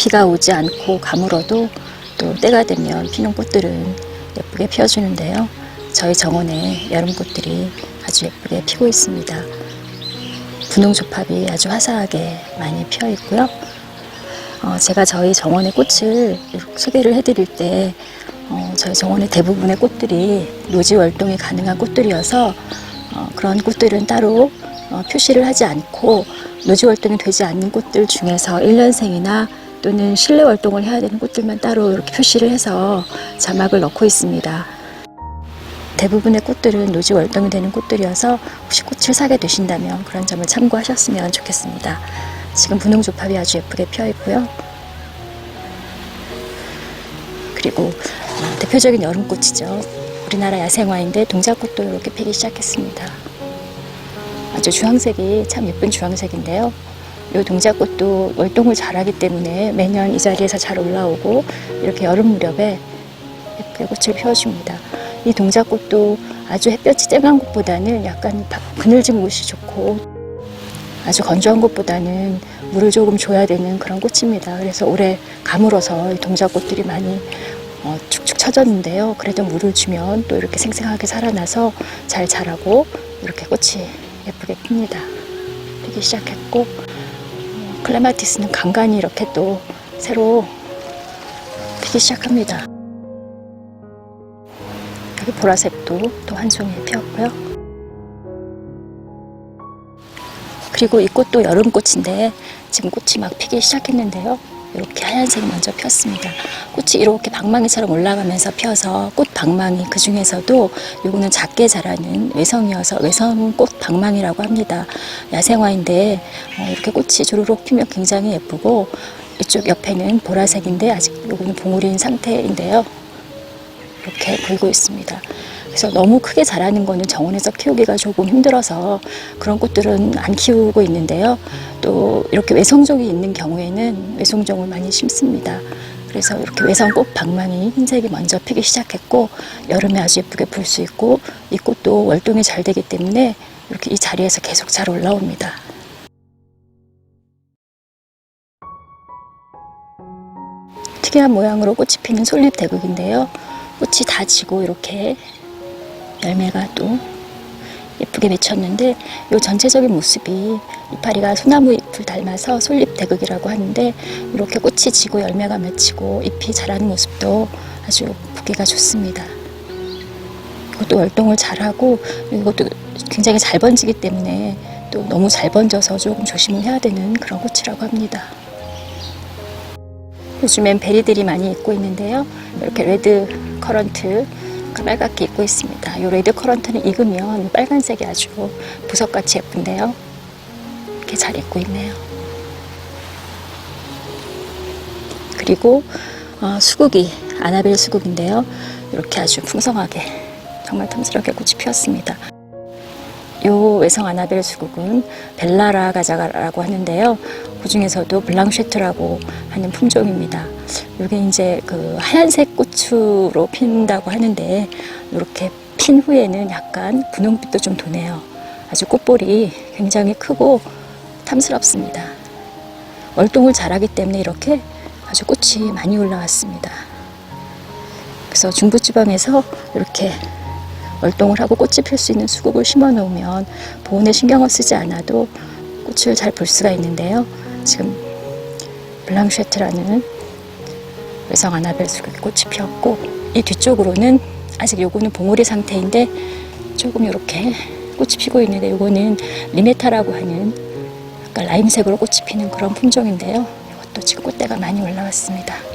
비가 오지 않고 가물어도 또 때가 되면 피는 꽃들은 예쁘게 피어주는데요. 저희 정원에 여름꽃들이 아주 예쁘게 피고 있습니다. 분홍 조팝이 아주 화사하게 많이 피어 있고요. 어, 제가 저희 정원의 꽃을 소개를 해드릴 때 어, 저희 정원의 대부분의 꽃들이 노지 월동이 가능한 꽃들이어서 어, 그런 꽃들은 따로 어, 표시를 하지 않고 노지 월동이 되지 않는 꽃들 중에서 1년생이나 또는 실내 활동을 해야 되는 꽃들만 따로 이렇게 표시를 해서 자막을 넣고 있습니다. 대부분의 꽃들은 노지 월동이 되는 꽃들이어서 혹시 꽃을 사게 되신다면 그런 점을 참고하셨으면 좋겠습니다. 지금 분홍 조팝이 아주 예쁘게 피어 있고요. 그리고 어, 대표적인 여름꽃이죠. 우리나라 야생화인데 동작꽃도 이렇게 피기 시작했습니다. 아주 주황색이 참 예쁜 주황색인데요. 이 동작꽃도 월동을 잘하기 때문에 매년 이 자리에서 잘 올라오고 이렇게 여름 무렵에 예쁘게 꽃을 피워줍니다. 이 동작꽃도 아주 햇볕이 쨍한 곳보다는 약간 바- 그늘진 곳이 좋고 아주 건조한 곳보다는 물을 조금 줘야 되는 그런 꽃입니다. 그래서 올해 가물어서 이 동작꽃들이 많이 어, 축축 처졌는데요. 그래도 물을 주면 또 이렇게 생생하게 살아나서 잘 자라고 이렇게 꽃이 예쁘게 핍니다. 피기 시작했고 어, 클레마티스는 간간히 이렇게 또 새로 피기 시작합니다. 여기 보라색도 또 한 송이 피었고요. 그리고 이 꽃도 여름꽃인데 지금 꽃이 막 피기 시작했는데요. 이렇게 하얀색이 먼저 피었습니다. 꽃이 이렇게 방망이처럼 올라가면서 피어서 꽃 방망이 그 중에서도 요거는 작게 자라는 외성이어서 외성 꽃 방망이라고 합니다. 야생화인데 어, 이렇게 꽃이 주르륵 피면 굉장히 예쁘고 이쪽 옆에는 보라색인데 아직 요거는 봉우리인 상태인데요. 이렇게 보이고 있습니다. 그래서 너무 크게 자라는 거는 정원에서 키우기가 조금 힘들어서 그런 꽃들은 안 키우고 있는데요. 또 이렇게 외성종이 있는 경우에는 외성종을 많이 심습니다. 그래서 이렇게 외성 꽃 방망이 흰색이 먼저 피기 시작했고 여름에 아주 예쁘게 볼수 있고 이 꽃도 월동이 잘 되기 때문에 이렇게 이 자리에서 계속 잘 올라옵니다. 특이한 모양으로 꽃이 피는 솔잎 대국인데요. 꽃이 다 지고 이렇게 열매가 또 예쁘게 맺혔는데 이 전체적인 모습이 이파리가 소나무 잎을 닮아서 솔잎 대극이라고 하는데 이렇게 꽃이 지고 열매가 맺히고 잎이 자라는 모습도 아주 보기가 좋습니다. 이것도 월동을 잘하고 이것도 굉장히 잘 번지기 때문에 또 너무 잘 번져서 조금 조심을 해야 되는 그런 꽃이라고 합니다. 요즘엔 베리들이 많이 있고 있는데요. 이렇게 레드 커런트 빨갛게 익고 있습니다. 이 레드 커런트는 익으면 빨간색이 아주 보석같이 예쁜데요. 이렇게 잘 익고 있네요. 그리고 어, 수국이 아나벨 수국인데요. 이렇게 아주 풍성하게 정말 탐스럽게 꽃이 피었습니다. 요 외성 아나벨 수국은 벨라라 가자라고 하는데요. 그 중에서도 블랑쉐트라고 하는 품종입니다. 이게 이제 그 하얀색 꽃으로 핀다고 하는데 이렇게 핀 후에는 약간 분홍빛도 좀 도네요. 아주 꽃볼이 굉장히 크고 탐스럽습니다. 월동을 잘하기 때문에 이렇게 아주 꽃이 많이 올라왔습니다. 그래서 중부지방에서 이렇게 월동을 하고 꽃이 필 수 있는 수국을 심어 놓으면 보온에 신경을 쓰지 않아도 꽃을 잘 볼 수가 있는데요. 지금 블랑쉐트라는 외성 아나벨 수국이 꽃이 피었고 이 뒤쪽으로는 아직 요거는 봉오리 상태인데 조금 이렇게 꽃이 피고 있는데 요거는 리메타라고 하는 약간 라임색으로 꽃이 피는 그런 품종인데요. 이것도 지금 꽃대가 많이 올라왔습니다.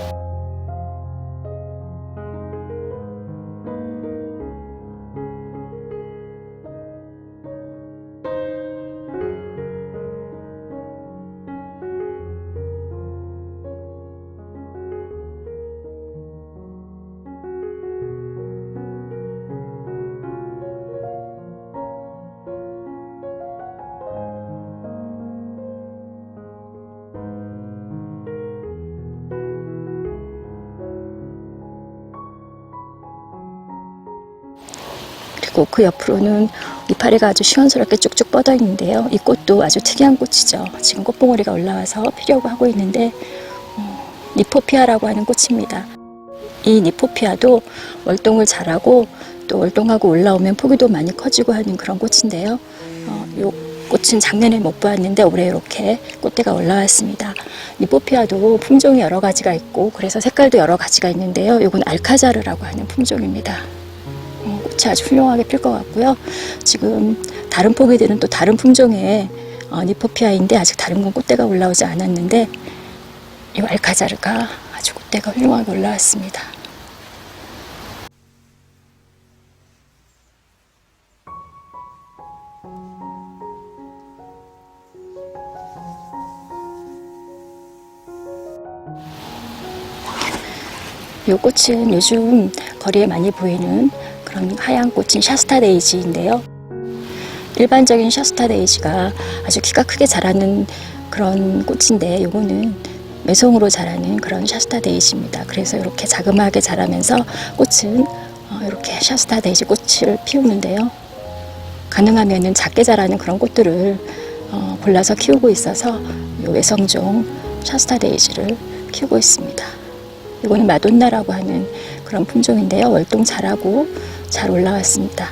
그리고 그 옆으로는 이파리가 아주 시원스럽게 쭉쭉 뻗어 있는데요. 이 꽃도 아주 특이한 꽃이죠. 지금 꽃봉오리가 올라와서 피려고 하고 있는데 어, 니포피아라고 하는 꽃입니다. 이 니포피아도 월동을 잘하고 또 월동하고 올라오면 포기도 많이 커지고 하는 그런 꽃인데요. 어, 요 꽃은 작년에 못 보았는데 올해 이렇게 꽃대가 올라왔습니다. 니포피아도 품종이 여러 가지가 있고 그래서 색깔도 여러 가지가 있는데요. 이건 알카자르라고 하는 품종입니다. 어, 꽃이 아주 훌륭하게 필 것 같고요. 지금 다른 포기들은 또 다른 품종의 어, 니포피아인데 아직 다른 건 꽃대가 올라오지 않았는데 이 알카자르가 아주 꽃대가 훌륭하게 올라왔습니다. 이 꽃은 요즘 거리에 많이 보이는 그런 하얀 꽃인 샤스타 데이지인데요. 일반적인 샤스타 데이지가 아주 키가 크게 자라는 그런 꽃인데 요거는 매송으로 자라는 그런 샤스타 데이지입니다. 그래서 이렇게 자그마하게 자라면서 꽃은 어, 이렇게 샤스타 데이지 꽃을 피우는데요. 가능하면은 작게 자라는 그런 꽃들을 어, 골라서 키우고 있어서 이 외성종 샤스타 데이지를 키우고 있습니다. 이거는 마돈나라고 하는 그런 품종인데요. 월동 잘하고 잘 올라왔습니다.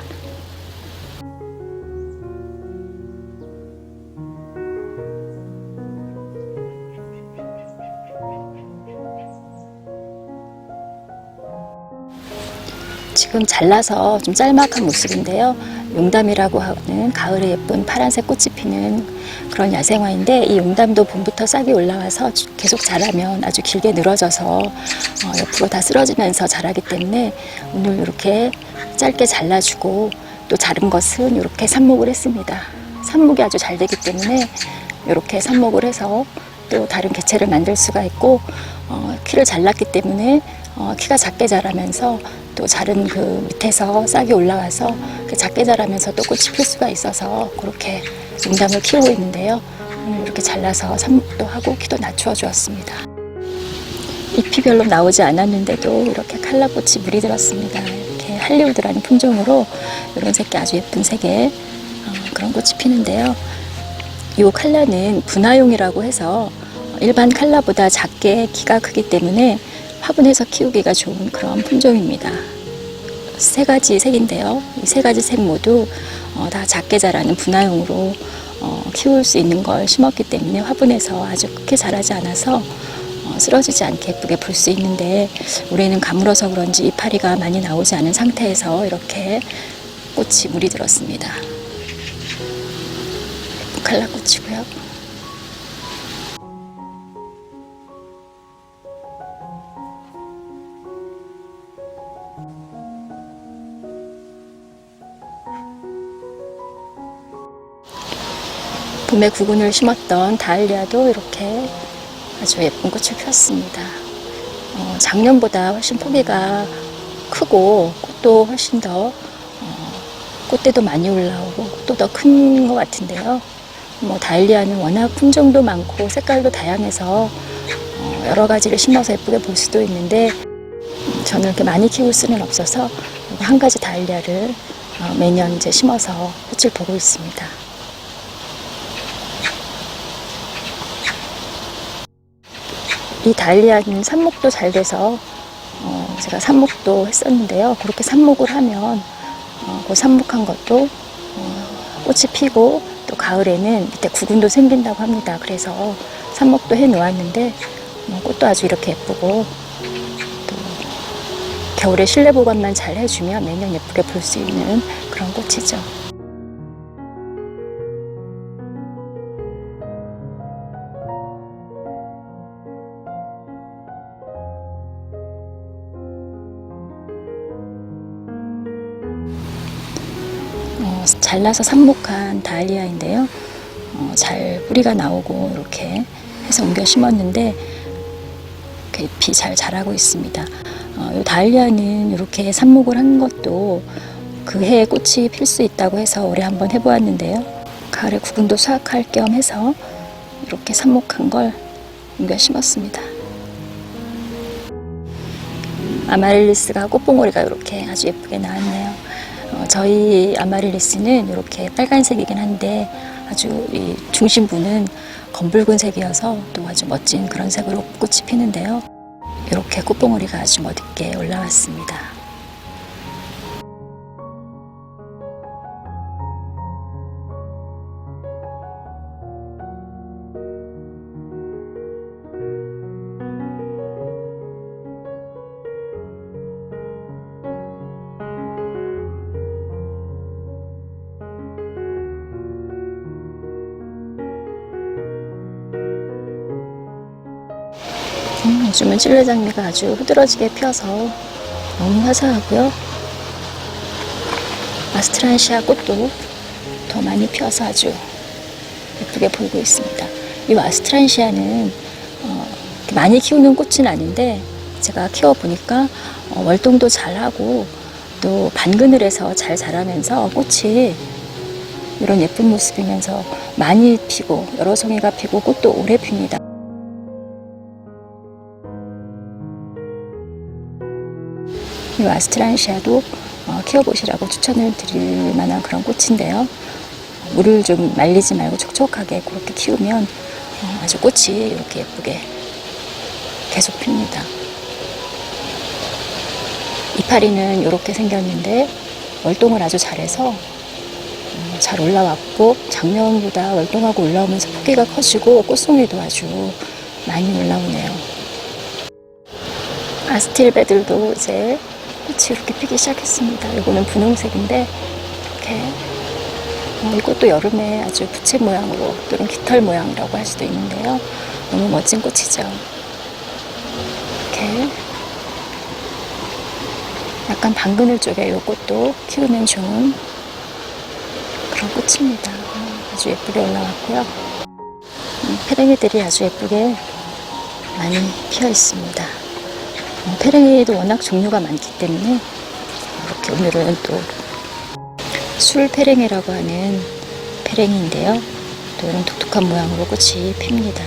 지금 잘라서 좀 짤막한 모습인데요. 용담이라고 하는 가을에 예쁜 파란색 꽃이 피는 그런 야생화인데 이 용담도 봄부터 싹이 올라와서 주- 계속 자라면 아주 길게 늘어져서 어, 옆으로 다 쓰러지면서 자라기 때문에 오늘 이렇게 짧게 잘라주고 또 자른 것은 이렇게 삽목을 했습니다. 삽목이 아주 잘 되기 때문에 이렇게 삽목을 해서 또 다른 개체를 만들 수가 있고 어, 키를 잘랐기 때문에 어, 키가 작게 자라면서 또 자른 그 밑에서 싹이 올라와서 그 작게 자라면서 또 꽃이 필 수가 있어서 그렇게 용담을 키우고 있는데요. 오늘 이렇게 잘라서 삽목도 하고 키도 낮추어 주었습니다. 잎이 별로 나오지 않았는데도 이렇게 칼라꽃이 물이 들었습니다. 이렇게 할리우드라는 품종으로 이런 색이 아주 예쁜 색의 어, 그런 꽃이 피는데요. 이 칼라는 분화용이라고 해서 일반 칼라보다 작게 키가 크기 때문에 화분에서 키우기가 좋은 그런 품종입니다. 세 가지 색인데요. 이 세 가지 색 모두 어, 다 작게 자라는 분화용으로 어, 키울 수 있는 걸 심었기 때문에 화분에서 아주 크게 자라지 않아서 어, 쓰러지지 않게 예쁘게 볼 수 있는데 올해는 가물어서 그런지 이파리가 많이 나오지 않은 상태에서 이렇게 꽃이 물이 들었습니다. 칼라꽃이고요. 봄에 구근을 심었던 다알리아도 이렇게 아주 예쁜 꽃을 피웠습니다. 어, 작년보다 훨씬 포기가 크고 꽃도 훨씬 더 어, 꽃대도 많이 올라오고 꽃도 더 큰 것 같은데요. 뭐 다알리아는 워낙 품종도 많고 색깔도 다양해서 어, 여러 가지를 심어서 예쁘게 볼 수도 있는데 음, 저는 이렇게 많이 키울 수는 없어서 한 가지 다알리아를 어, 매년 이제 심어서 꽃을 보고 있습니다. 이 다일리아는 삽목도 잘 돼서 어, 제가 삽목도 했었는데요. 그렇게 삽목을 하면 어, 그 삽목한 것도 어, 꽃이 피고 또 가을에는 밑에 구근도 생긴다고 합니다. 그래서 삽목도 해 놓았는데 어, 꽃도 아주 이렇게 예쁘고 또 겨울에 실내 보관만 잘 해주면 매년 예쁘게 볼 수 있는 그런 꽃이죠. 잘라서 삽목한 다알리아인데요. 어, 잘 뿌리가 나오고 이렇게 해서 옮겨 심었는데 잎이 잘 자라고 있습니다. 어, 이 다알리아는 이렇게 삽목을 한 것도 그 해에 꽃이 필 수 있다고 해서 올해 한번 해보았는데요. 가을에 구근도 수확할 겸 해서 이렇게 삽목한 걸 옮겨 심었습니다. 아마릴리스가 꽃봉오리가 이렇게 아주 예쁘게 나왔네요. 어, 저희 아마릴리스는 이렇게 빨간색이긴 한데 아주 이 중심부는 검붉은 색이어서 또 아주 멋진 그런 색으로 꽃이 피는데요. 이렇게 꽃봉오리가 아주 멋있게 올라왔습니다. 요즘은 찔레장미가 아주 흐드러지게 피어서 너무 화사하고요. 아스트란시아 꽃도 더 많이 피어서 아주 예쁘게 보이고 있습니다. 이 아스트란시아는 어, 많이 키우는 꽃은 아닌데 제가 키워보니까 어, 월동도 잘하고 또 반그늘에서 잘 자라면서 꽃이 이런 예쁜 모습이면서 많이 피고 여러 송이가 피고 꽃도 오래 핍니다. 이 아스트란시아도 어, 키워보시라고 추천을 드릴 만한 그런 꽃인데요. 물을 좀 말리지 말고 촉촉하게 그렇게 키우면 어, 아주 꽃이 이렇게 예쁘게 계속 핍니다. 이파리는 이렇게 생겼는데 월동을 아주 잘해서 어, 잘 올라왔고 작년보다 월동하고 올라오면서 크기가 커지고 꽃송이도 아주 많이 올라오네요. 아스틸베들도 이제 꽃이 이렇게 피기 시작했습니다. 이거는 분홍색인데 이렇게 어, 이것도 여름에 아주 부채 모양으로 또는 깃털 모양이라고 할 수도 있는데요. 너무 멋진 꽃이죠. 이렇게 약간 방그늘 쪽에 이 꽃도 키우면 좋은 그런 꽃입니다. 아주 예쁘게 올라왔고요. 음, 페랭이들이 아주 예쁘게 많이 피어 있습니다. 어, 페랭이도 워낙 종류가 많기 때문에 이렇게 오늘은 또 술 페랭이라고 하는 페랭이인데요. 또 이런 독특한 모양으로 꽃이 핍니다.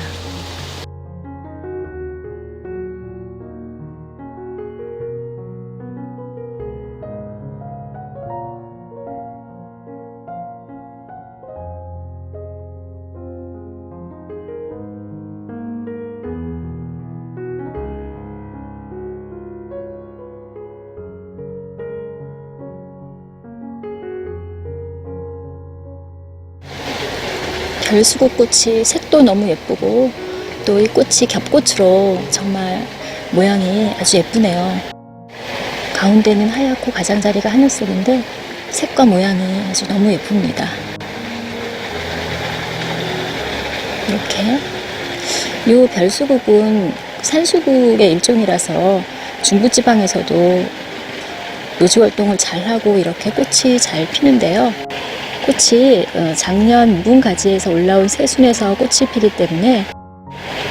별수국꽃이 색도 너무 예쁘고 또 이 꽃이 겹꽃으로 정말 모양이 아주 예쁘네요. 가운데는 하얗고 가장자리가 하늘색인데 색과 모양이 아주 너무 예쁩니다. 이렇게 이 별수국은 산수국의 일종이라서 중부지방에서도 노지 활동을 잘하고 이렇게 꽃이 잘 피는데요. 꽃이 어, 작년 묵은 가지에서 올라온 새순에서 꽃이 피기 때문에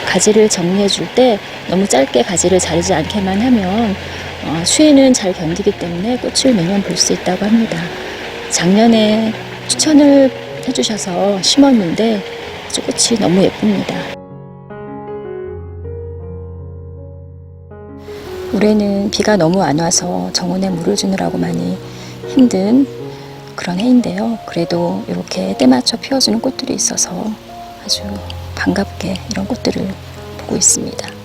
가지를 정리해 줄 때 너무 짧게 가지를 자르지 않게만 하면 어, 추위는 잘 견디기 때문에 꽃을 매년 볼 수 있다고 합니다. 작년에 추천을 해주셔서 심었는데 꽃이 너무 예쁩니다. 올해는 비가 너무 안 와서 정원에 물을 주느라고 많이 힘든 그런 해인데요. 그래도 이렇게 때 맞춰 피워주는 꽃들이 있어서 아주 반갑게 이런 꽃들을 보고 있습니다.